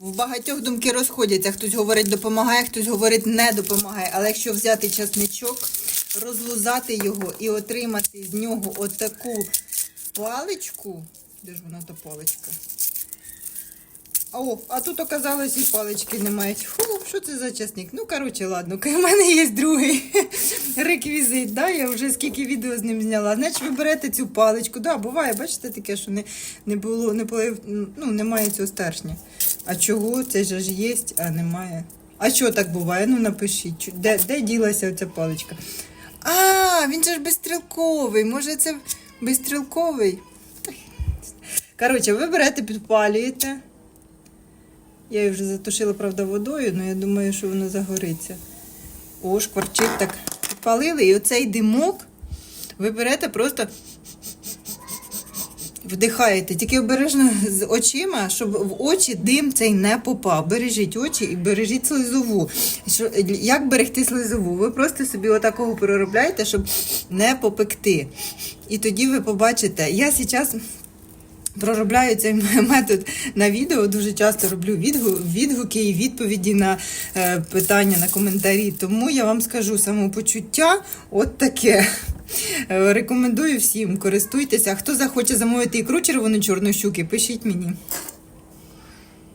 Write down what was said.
В багатьох думки розходяться. Хтось говорить допомагає, хтось говорить не допомагає. Але якщо взяти часничок, розлузати його і отримати з нього отаку паличку. Де ж вона та паличка? О, а тут оказалось і палички немає. Фу, що це за часник? Ну, коротше, ладно, у мене є другий реквізит. Да? Я вже скільки відео з ним зняла. Значить, ви берете цю паличку. Да, буває, бачите, таке, що не, не було, не було, ну, немає цього старшня. А чого? Це ж є, а немає. А що так буває? Ну напишіть, де, де ділася ця паличка? А, він же ж безстрілковий. Може, це безстрілковий? Коротше, ви берете, підпалюєте. Я її вже затушила, правда, водою, але я думаю, що воно загориться. О, шкварчить так. Підпалили, і оцей димок ви берете просто вдихаєте. Тільки обережно з очима, щоб в очі дим цей не попав. Бережіть очі і бережіть слизову. Що, як берегти слизову? Ви просто собі отакого переробляєте, щоб не попекти. І тоді ви побачите, я зараз проробляю цей метод на відео. Дуже часто роблю відгу- відгуки і відповіді на е, питання, на коментарі. Тому я вам скажу самопочуття от таке. Е, Рекомендую всім, користуйтеся. Хто захоче замовити ікру червоно чорної щуки, пишіть мені.